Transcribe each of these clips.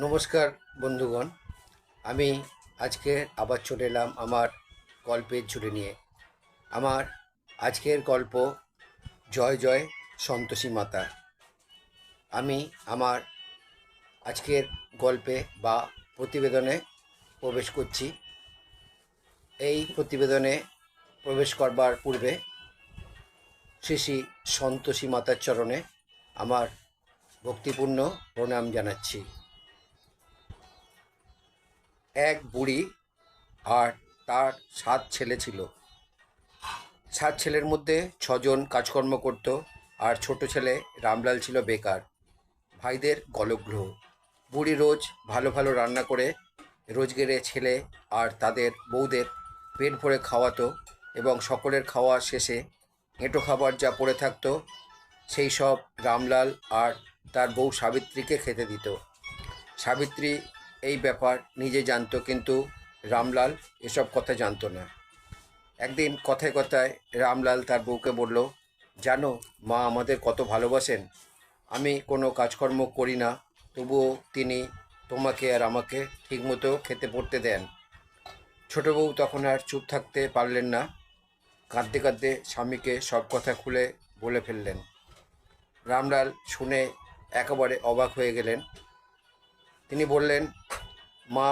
নমস্কার, বন্ধুগণ। আমি আজকে আবার চলে এলাম আমার গল্পের ঝুড়ি নিয়ে। আমার আজকের গল্প জয় জয় সন্তোষী মাতা। আমি আমার আজকের গল্পে বা প্রতিবেদনে প্রবেশ করছি। এই প্রতিবেদনে প্রবেশ করবার পূর্বে শ্রী শ্রী সন্তোষী মাতার চরণে আমার ভক্তিপূর্ণ প্রণাম জানাচ্ছি। এক বুড়ি আর তার সাত ছেলে ছিল। সাত ছেলের মধ্যে ছজন কাজকর্ম করত আর ছোট ছেলে রামলাল ছিল বেকার। ভাইদের গলগ্রহ। বুড়ি রোজ ভালো ভালো রান্না করে রোজগেরে ছেলে আর তাদের বউদের পেট ভরে খাওয়াতো এবং সকলের খাওয়া শেষে এঁটো খাবার যা পড়ে থাকতো সেই সব রামলাল আর তার বউ সাবিত্রীকে খেতে দিত। সাবিত্রী এই ব্যাপার নিজে জানত, কিন্তু রামলাল এসব কথা জানতো না। একদিন কথায় কথায় রামলাল তার বউকে বলল, জানো, মা আমাদের কত ভালোবাসেন। আমি কোনো কাজকর্ম করি না, তবুও তিনি তোমাকে আর আমাকে ঠিকমতো খেতে পড়তে দেন। ছোটো বউ তখন আর চুপ থাকতে পারলেন না। কাঁদতে কাঁদতে স্বামীকে সব কথা খুলে বলে ফেললেন। রামলাল শুনে একেবারে অবাক হয়ে গেলেন। তিনি বললেন মা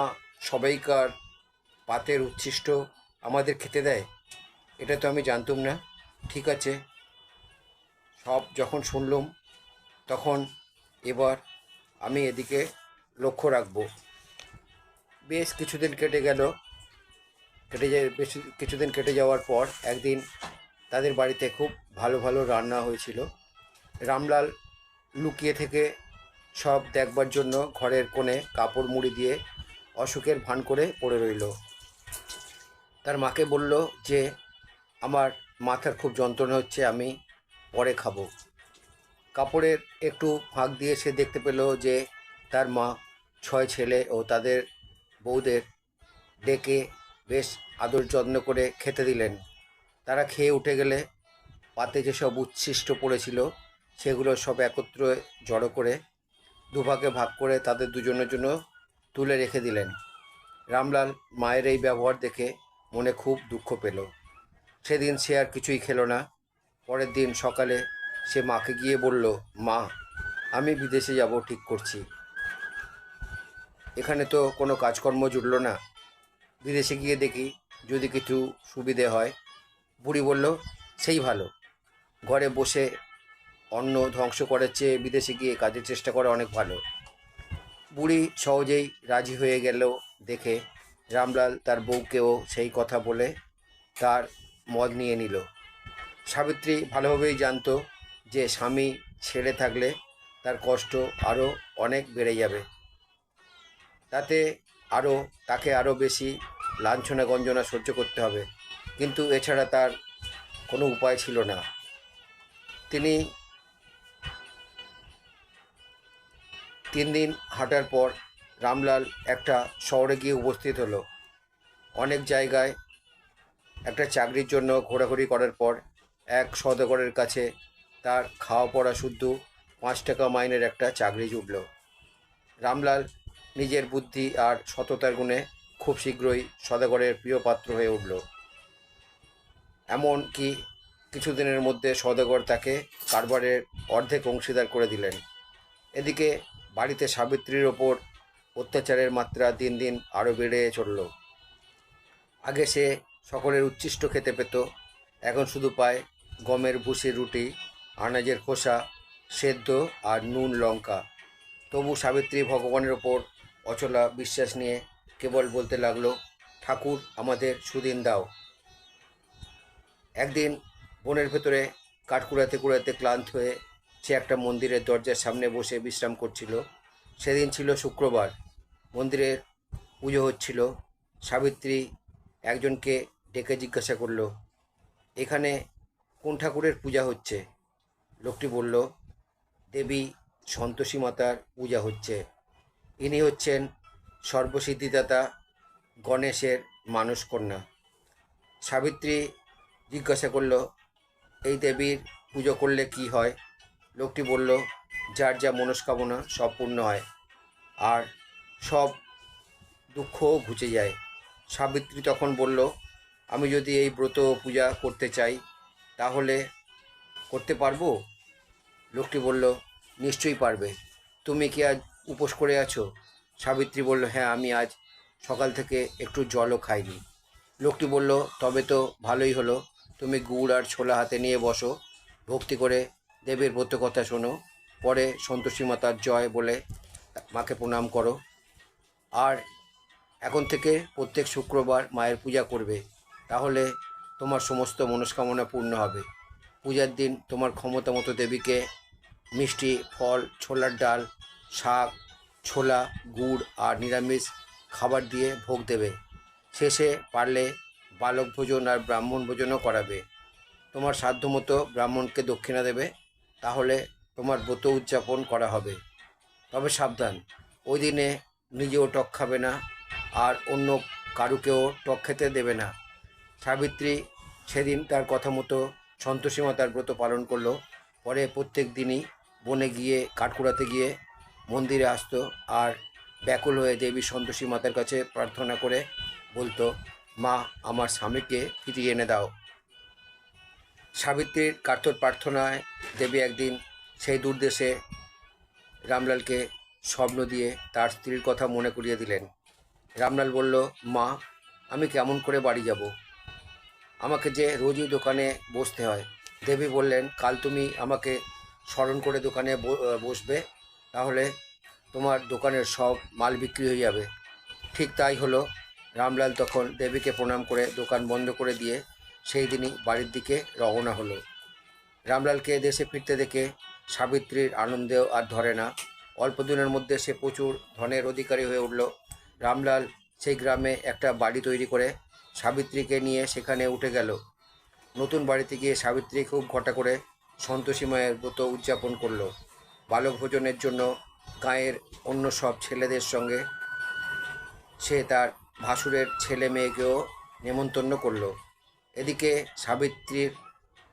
সবাইকার পাতের উচ্ছিষ্ট আমাদের খেতে দেয়, এটা তো আমি জানতুম না। ঠিক আছে, সব যখন শুনলুম, তখন এবার আমি এদিকে লক্ষ্য রাখব। বেশ কিছুদিন কেটে গেল, কেটে যায়, বেশ কিছুদিন কেটে যাওয়ার পর একদিন তাদের বাড়িতে খুব ভালো ভালো রান্না হয়েছিল। রামলাল লুকিয়ে থেকে সব দেখবার জন্য ঘরের কোণে কাপড় মুড়ি দিয়ে অসুখের ভান করে পড়ে রইল। তার মাকে বলল যে, আমার মাথার খুব যন্ত্রণা হচ্ছে, আমি পরে খাব। কাপড়ের একটু ফাঁক দিয়ে সে দেখতে পেল যে, তার মা ছয় ছেলে ও তাদের বউদের ডেকে বেশ আদর যত্ন করে খেতে দিলেন। তারা খেয়ে উঠে গেলে পাতে যেসব উচ্ছিষ্ট পড়েছিল, সেগুলো সব একত্র জড়ো করে দুভাগে ভাগ করে তাদের দুজনের জন্য তুলে রেখে দিলেন। রামলাল মায়ের এই ব্যবহার দেখে মনে খুব দুঃখ পেল। সেদিন সে আর কিছুই খেলো না। পরের দিন সকালে সে মাকে গিয়ে বলল, মা, আমি বিদেশে যাব, ঠিক করছি। এখানে তো কোনো কাজকর্ম জুটল না। বিদেশে গিয়ে দেখি যদি কিছু সুবিধে হয়। বুড়ি বলল, সেই ভালো। ঘরে বসে অন্ন ধ্বংস করার চেয়ে বিদেশে গিয়ে কাজের চেষ্টা করা অনেক ভালো। বুড়ি সহজেই রাজি হয়ে গেল দেখে রামলাল তার বউকেও সেই কথা বলে তার মদ নিয়ে নিল। সাবিত্রী ভালোভাবেই জানতো যে স্বামী ছেড়ে থাকলে তার কষ্ট আরও অনেক বেড়ে যাবে। তাতে আরও, তাকে আরও বেশি লাঞ্ছনা গঞ্জনা সহ্য করতে হবে। কিন্তু এছাড়া তার কোনো উপায় ছিল না। তিনি তিন দিন হাঁটার পর রামলাল একটা শহরে গিয়ে উপস্থিত হলো। অনেক জায়গায় একটা চাকরির জন্য ঘোরাঘুরি করার পর এক সদগরের কাছে তার খাওয়া পড়া শুদ্ধ পাঁচ টাকা মাইনের একটা চাকরি জুটল। রামলাল নিজের বুদ্ধি আর সততার গুণে খুব শীঘ্রই সদাগরের প্রিয় পাত্র হয়ে উঠল। এমন কি কিছুদিনের মধ্যে সদাগর তাকে কারবারের অর্ধেক অংশীদার করে দিলেন। এদিকে বাড়িতে সাবিত্রীর ওপর অত্যাচারের মাত্রা দিন দিন আরও বেড়ে চলল। আগে সে সকলের উচ্ছিষ্ট খেতে পেত, এখন শুধু পায় গমের ভুসির রুটি, আনাজের খোসা, সেদ্ধ আর নুন লঙ্কা। তবু সাবিত্রী ভগবানের ওপর অচলা বিশ্বাস নিয়ে কেবল বলতে লাগল, ঠাকুর, আমাদের সুদিন দাও। একদিন বনের ভেতরে কাঠ কুড়াতে কুড়াতে ক্লান্ত হয়ে সে একটা মন্দিরের দরজার সামনে বসে বিশ্রাম করছিল। সেদিন ছিল শুক্রবার। মন্দিরের পুজো হচ্ছিল। সাবিত্রী একজনকে ডেকে জিজ্ঞাসা করল, এখানে কোন ঠাকুরের পূজা হচ্ছে? লোকটি বলল, দেবী সন্তোষী মাতার পূজা হচ্ছে। ইনি হচ্ছেন সর্বসিদ্ধিদাতা গণেশের মানস কন্যা সাবিত্রী জিজ্ঞাসা করল, এই দেবীর পুজো করলে কি হয়? লোকটি বলল, যার যা মনস্কামনা সব পূর্ণ হয় আর সব দুঃখ ঘুচে যায়। সাবিত্রী তখন বলল, আমি যদি এই ব্রত পূজা করতে চাই, তাহলে করতে পারব? লোকটি বলল, নিশ্চয়ই পারবে। তুমি কি আজ উপোস করে আছো? সাবিত্রী বলল হ্যাঁ আমি আজ সকাল থেকে একটু জলও খাইনি। লোকটি বলল, তবে তো ভালোই হলো। তুমি গুড় আর ছোলা হাতে নিয়ে বসো, ভক্তি করে দেবের ব্রত কথা শোনো। পরে সন্তোষী মাতার জয় বলে মাকে প্রণাম করো। আর এখন থেকে প্রত্যেক শুক্রবার মায়ের পূজা করবে। তাহলে তোমার সমস্ত মনস্কামনা পূর্ণ হবে। পূজার দিন তোমার ক্ষমতা মতো দেবীকে মিষ্টি, ফল, ছোলার ডাল, শাক, ছোলা, গুড় আর নিরামিষ খাবার দিয়ে ভোগ দেবে। শেষে পারলে বালক ভোজন আর ব্রাহ্মণ ভোজনও করাবে। তোমার সাধ্যমতো ব্রাহ্মণকে দক্ষিণা দেবে। তাহলে তোমার ব্রত উদযাপন করা হবে। তবে সাবধান, ওই দিনে নিজেও টক খাবে না, আর অন্য কারুকেও টক খেতে দেবে না। সাবিত্রী সেদিন তার কথা মতো সন্তোষী মাতার ব্রত পালন করল। পরে প্রত্যেক দিনই বনে গিয়ে, কাঠকুড়াতে গিয়ে মন্দিরে আসতো আর ব্যাকুল হয়ে দেবী সন্তোষী মাতার কাছে প্রার্থনা করে বলতো, মা, আমার স্বামীকে ফিরিয়ে এনে দাও। সাবিত্রীর কাতর প্রার্থনায় দেবী একদিন সেই দূরদেশে রামলালকে স্বপ্ন দিয়ে তার স্ত্রীর কথা মনে করিয়ে দিলেন। রামলাল বলল, মা, আমি কেমন করে বাড়ি যাব? আমাকে যে রোজই দোকানে বসতে হয়। দেবী বললেন, কাল তুমি আমাকে স্মরণ করে দোকানে বসবে তাহলে তোমার দোকানের সব মাল বিক্রি হয়ে যাবে। ঠিক তাই হলো, রামলাল তখন দেবীকে প্রণাম করে দোকান বন্ধ করে দিয়ে সেই দিনই বাড়ির দিকে রওনা হলো। রামলালকে দেশে ফিরতে দেখে সাবিত্রীর আনন্দেও আর ধরে না। অল্প দিনের মধ্যে সে প্রচুর ধনের অধিকারী হয়ে উঠল। রামলাল সেই গ্রামে একটা বাড়ি তৈরি করে সাবিত্রীকে নিয়ে সেখানে উঠে গেল। নতুন বাড়িতে গিয়ে সাবিত্রী খুব ঘটা করে সন্তোষী মায়ের ব্রত উদযাপন করল। বালক ভোজনের জন্য গাঁয়ের অন্য সব ছেলেদের সঙ্গে সে তার ভাসুরের ছেলে মেয়েকেও নেমন্তন্ন করল। এদিকে সাবিত্রীর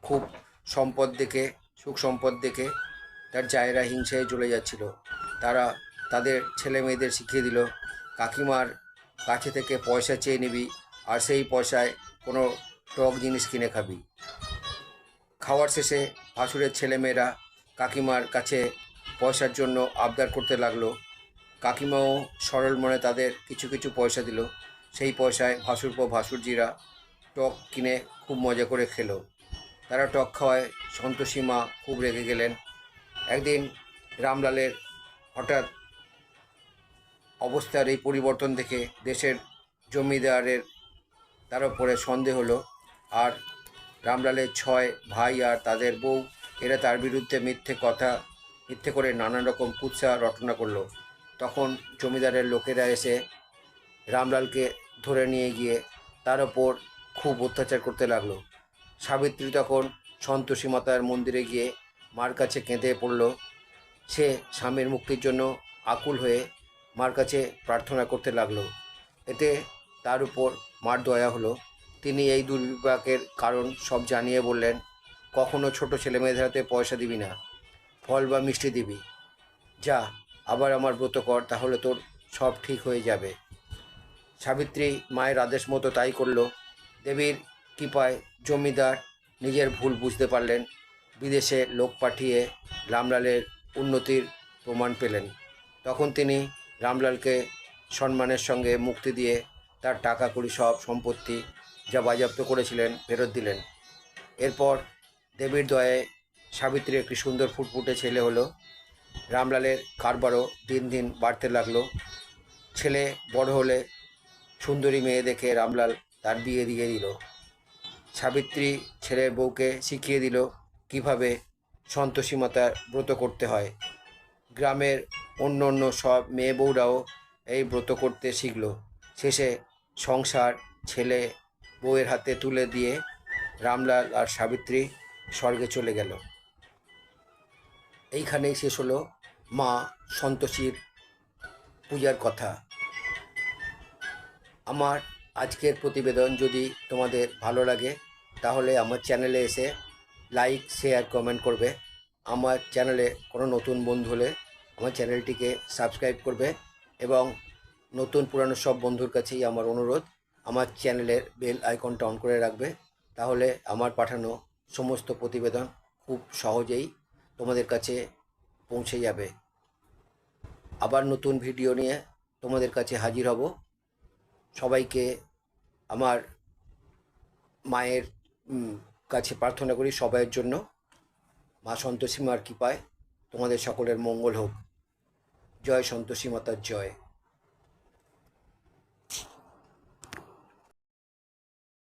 খুব সম্পদ দেখে, সুখ সম্পদ দেখে তার জায়েরা হিংসায় চলে যাচ্ছিল। তারা তাদের ছেলে মেয়েদের শিখিয়ে দিল, কাকিমার কাছে থেকে পয়সা চেয়ে নিবি আর সেই পয়সায় কোনো টক জিনিস কিনে খাবি। খাওয়ার শেষে ভাসুরের ছেলেমেয়েরা কাকিমার কাছে পয়সার জন্য আবদার করতে লাগল। কাকিমাও সরল মনে তাদের কিছু কিছু পয়সা দিল। সেই পয়সায় ভাসুরপো ভাসুরজিরা টক কিনে খুব মজা করে খেলো। তারা টক খাওয়ায়, সন্তোষী মা খুব রেগে গেলেন। একদিন রামলালের হঠাৎ অবস্থার এই পরিবর্তন দেখে দেশের জমিদারের তার উপরে সন্দেহ হলো। আর রামলালের ছয় ভাই আর তাদের বউ, এরা তার বিরুদ্ধে মিথ্যে কথা, মিথ্যে করে নানান রকম কুৎসা রটনা করল। তখন জমিদারের লোকেরা এসে রামলালকে ধরে নিয়ে গিয়ে তার ওপর খুব অত্যাচার করতে লাগল। সাবিত্রী তখন সন্তোষী মাতার মন্দিরে গিয়ে মার কাছে কেঁদে পড়ল। সে স্বামীর মুক্তির জন্য আকুল হয়ে মার কাছে প্রার্থনা করতে লাগল। এতে তার উপর মার দয়া হলো। তিনি এই দুর্বিপাকের কারণ সব জানিয়ে বললেন, কখনো ছোট ছেলে মেয়েদের হাতে পয়সা দিবি না। ফল বা মিষ্টি দিবি। যা, আবার আমার ব্রত কর, তাহলে তোর সব ঠিক হয়ে যাবে। সাবিত্রী মায়ের আদেশ মতো তাই করল। দেবীর কৃপায় জমিদার নিজের ভুল বুঝতে পারলেন। বিদেশে লোক পাঠিয়ে রামলালের উন্নতির প্রমাণ পেলেন। তখন তিনি রামলালকে সম্মানের সঙ্গে মুক্তি দিয়ে তার টাকা কড়ি সব সম্পত্তি যা বাজেয়াপ্ত করেছিলেন ফেরত দিলেন। এরপর দেবীর দয়ায় সাবিত্রী একটি সুন্দর ফুটফুটে ছেলে হলো। রামলালের কারবারও দিন দিন বাড়তে লাগল। ছেলে বড় হলে সুন্দরী মেয়ে দেখে রামলাল তার বিয়ে দিয়ে দিল। সাবিত্রী ছেলের বউকে শিখিয়ে দিল কীভাবে সন্তোষী মাতার ব্রত করতে হয়। গ্রামের অন্য অন্য সব মেয়ে বউরাও এই ব্রত করতে শিখল। শেষে সংসার ছেলে বউয়ের হাতে তুলে দিয়ে রামলাল আর সাবিত্রী স্বর্গে চলে গেল। এইখানেই শেষ হলো মা সন্তোষীর পূজার কথা। আমার আজকের প্রতিবেদন যদি তোমাদের ভালো লাগে, তাহলে আমার চ্যানেলে এসে লাইক শেয়ার কমেন্ট করবে। আমার চ্যানেলে কোনো নতুন বন্ধু হলে আমার চ্যানেলটিকে সাবস্ক্রাইব করবে এবং নতুন পুরানো সব বন্ধুর কাছেই আমার অনুরোধ, আমার চ্যানেলের বেল আইকনটা অন করে রাখবে। তাহলে আমার পাঠানো সমস্ত প্রতিবেদন খুব সহজেই তোমাদের কাছে পৌঁছে যাবে। আবার নতুন ভিডিও নিয়ে তোমাদের কাছে হাজির হব। সবাইকে আমার মায়ের কাছে প্রার্থনা করি সবাইয়ের জন্য। মা সন্তোষী মার কৃপায় তোমাদের সকলের মঙ্গল হোক। জয় সন্তোষী মাতার জয়।